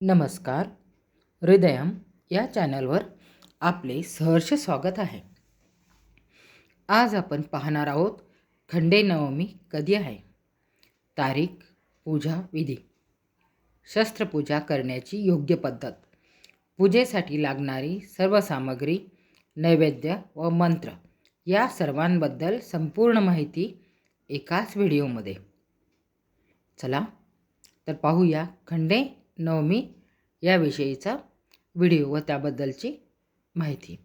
नमस्कार. हृदयम या चॅनलवर आपले सहर्ष स्वागत आहे. आज आपण पाहणार आहोत खंडे नवमी कधी आहे? तारीख पूजा विधी. शस्त्रपूजा करण्याची योग्य पद्धत. पूजेसाठी लागणारी सर्व सामग्री नैवेद्य व मंत्र या सर्वांबद्दल संपूर्ण माहिती एकाच व्हिडिओमध्ये. चला तर पाहूया खंडे नवमी याविषयीचा व्हिडिओ व त्याबद्दलची माहिती.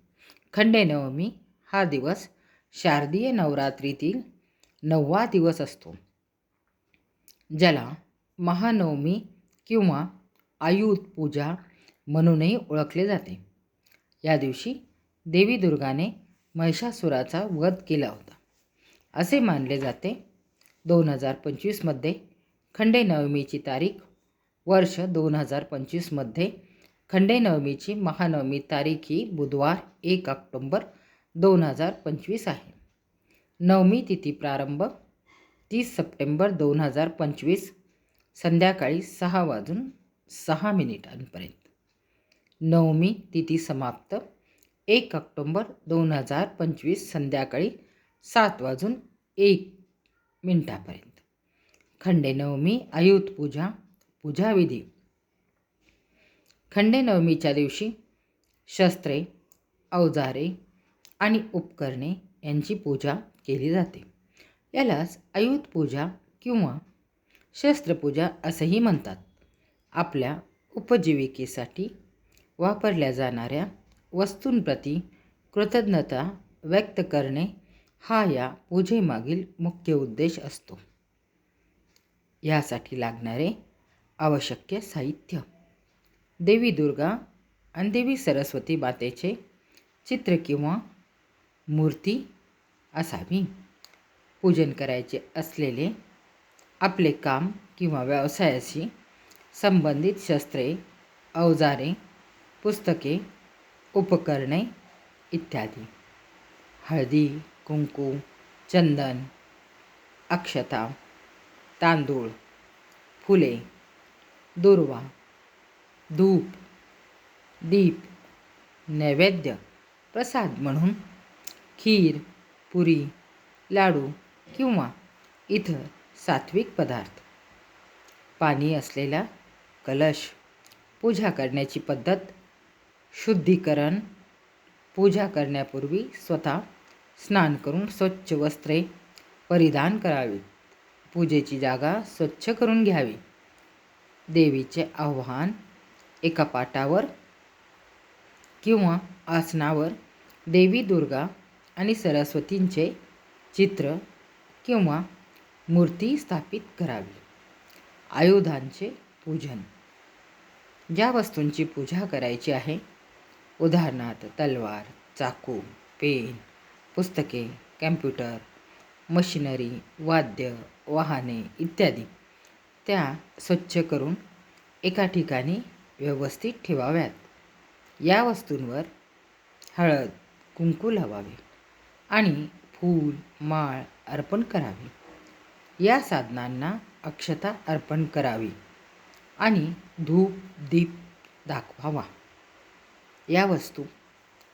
खंडे नवमी हा दिवस शारदीय नवरात्रीतील नववा दिवस असतो ज्याला महानवमी किंवा आयुध पूजा म्हणूनही ओळखले जाते. या दिवशी देवी दुर्गाने महिषासुराचा वध केला होता. असे मानले जाते दोन हजार पंचवीसमध्ये खंडे नवमीची तारीख वर्ष दोन हजार पंचवीसमध्ये खंडेनवमीची महानवमी तारीख ही बुधवार एक ऑक्टोंबर दोन हजार पंचवीस आहे. नवमी तिथी प्रारंभ तीस सप्टेंबर दोन हजार पंचवीस संध्याकाळी सहा वाजून सहा मिनिटांपर्यंत. नवमी तिथी समाप्त एक ऑक्टोंबर दोन हजार पंचवीस संध्याकाळी सात वाजून एक मिनटापर्यंत. खंडेनवमी आयुध पूजा पूजाविधी. खंडेनवमीच्या दिवशी शस्त्रे अवजारे आणि उपकरणे यांची पूजा केली जाते. यालाच आयुध पूजा किंवा शस्त्रपूजा असंही म्हणतात. आपल्या उपजीविकेसाठी वापरल्या जाणाऱ्या वस्तूंप्रती कृतज्ञता व्यक्त करणे हा या पूजेमागील मुख्य उद्देश असतो. यासाठी लागणारे आवश्यक साहित्य. देवी दुर्गा आणि देवी सरस्वती मातेचे चित्र किंवा मूर्ती असावी. पूजन करायचे असलेले आपले काम किंवा व्यवसायाशी संबंधित शस्त्रे अवजारे पुस्तके उपकरणे इत्यादी. हळदी कुंकू चंदन अक्षता तांदूळ फुले दुर्वा धूप दीप नैवेद्य प्रसाद म्हणून खीर पुरी लाडू किंवा इतर सात्विक पदार्थ. पाणी असलेला कलश पूजा करण्याची पद्धत शुद्धीकरण पूजा करण्यापूर्वी स्वतः स्नान करून स्वच्छ वस्त्रे परिधान करावी. पूजेची जागा स्वच्छ करून घ्यावी. देवीचे आव्हान एका पाटावर किंवा आसनावर देवी दुर्गा आणि सरस्वतींचे चित्र किंवा मूर्ती स्थापित करावी. आयुधांचे पूजन. ज्या वस्तूंची पूजा करायची आहे उदाहरणार्थ तलवार चाकू पेन पुस्तके कॅम्प्युटर मशिनरी वाद्य वाहने इत्यादी त्या स्वच्छ करून एका ठिकाणी व्यवस्थित ठेवाव्यात. या वस्तूंवर हळद कुंकू लावावे आणि फूल माळ अर्पण करावे. या साधनांना अक्षता अर्पण करावी आणि धूप दीप दाखवावा. या वस्तू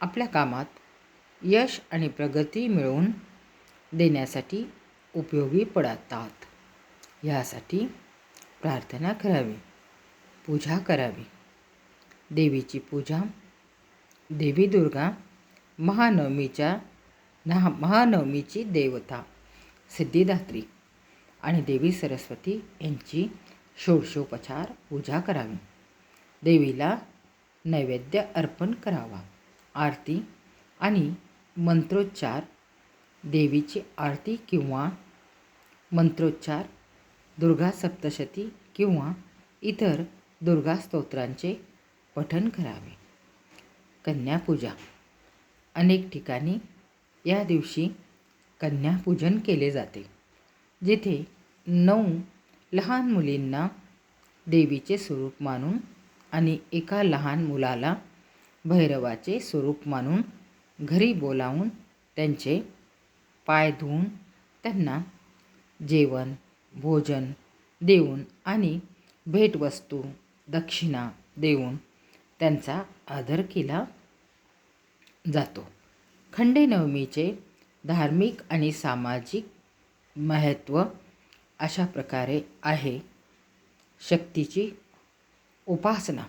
आपल्या कामात यश आणि प्रगती मिळवून देण्यासाठी उपयोगी पडतात. यासाठी प्रार्थना करावी पूजा करावी. देवीची पूजा देवी दुर्गा महानवमीच्या नहा महानवमीची देवता सिद्धिदात्री आणि देवी सरस्वती यांची षोडशोपचार पूजा करावी. देवीला नैवेद्य अर्पण करावा आरती आणि मंत्रोच्चार देवीची आरती किंवा मंत्रोच्चार दुर्गा सप्तशती किंवा इतर दुर्गा स्तोत्रांचे पठन करावे. कन्यापूजा अनेक ठिकाणी या दिवशी कन्यापूजन केले जाते जिथे नऊ लहान मुलींना देवीचे स्वरूप मानून आणि एका लहान मुलाला भैरवाचे स्वरूप मानून घरी बोलावून त्यांचे पाय धुवून त्यांना जेवण भोजन देऊन आणि भेटवस्तू दक्षिणा देऊन त्यांचा आदर केला जातो. खंडेनवमीचे धार्मिक आणि सामाजिक महत्त्व अशा प्रकारे आहे शक्तीची उपासना.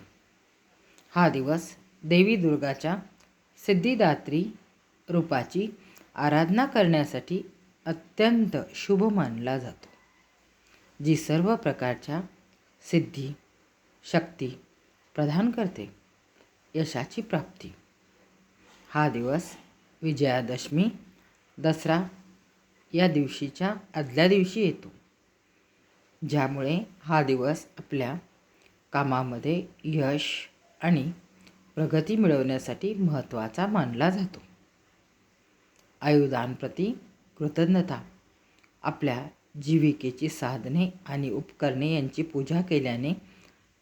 हा दिवस देवी दुर्गाच्या सिद्धिदात्री रूपाची आराधना करण्यासाठी अत्यंत शुभ मानला जातो. जी सर्व प्रकारच्या सिद्धी शक्ती प्रदान करते यशाची प्राप्ती. हा दिवस विजयादशमी दसरा या दिवशीच्या आदल्या दिवशी येतो. ज्यामुळे हा दिवस आपल्या कामामध्ये यश आणि प्रगती मिळवण्यासाठी महत्त्वाचा मानला जातो. आयुधांप्रती कृतज्ञता आपल्या जीविकेची साधने आणि उपकरणे यांची पूजा केल्याने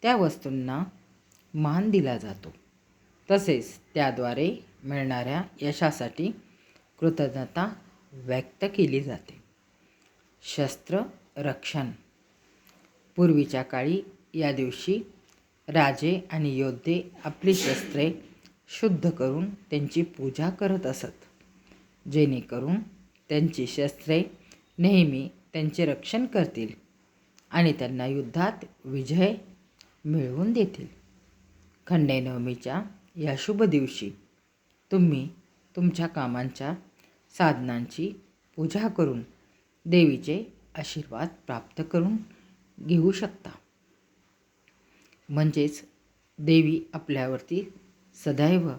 त्या वस्तूंना मान दिला जातो. तसेच त्याद्वारे मिळणाऱ्या यशासाठी कृतज्ञता व्यक्त केली जाते. शस्त्र रक्षण. पूर्वीच्या काळी या दिवशी राजे आणि योद्धे आपली शस्त्रे शुद्ध करून त्यांची पूजा करत असत. जेणेकरून त्यांची शस्त्रे नेहमी त्यांचे रक्षण करतील आणि त्यांना युद्धात विजय मिळवून देतील. खंडेनवमीच्या या शुभ दिवशी तुम्ही तुमच्या कामांच्या साधनांची पूजा करून देवीचे आशीर्वाद प्राप्त करून घेऊ शकता. म्हणजेच देवी आपल्यावरती सदैव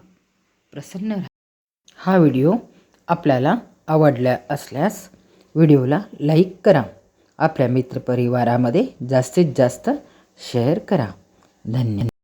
प्रसन्न राहा हा व्हिडिओ आपल्याला आवडला असल्यास व्हिडिओला लाईक करा. आपल्या मित्रपरिवारामध्ये जास्तीत जास्त शेअर करा. धन्यवाद.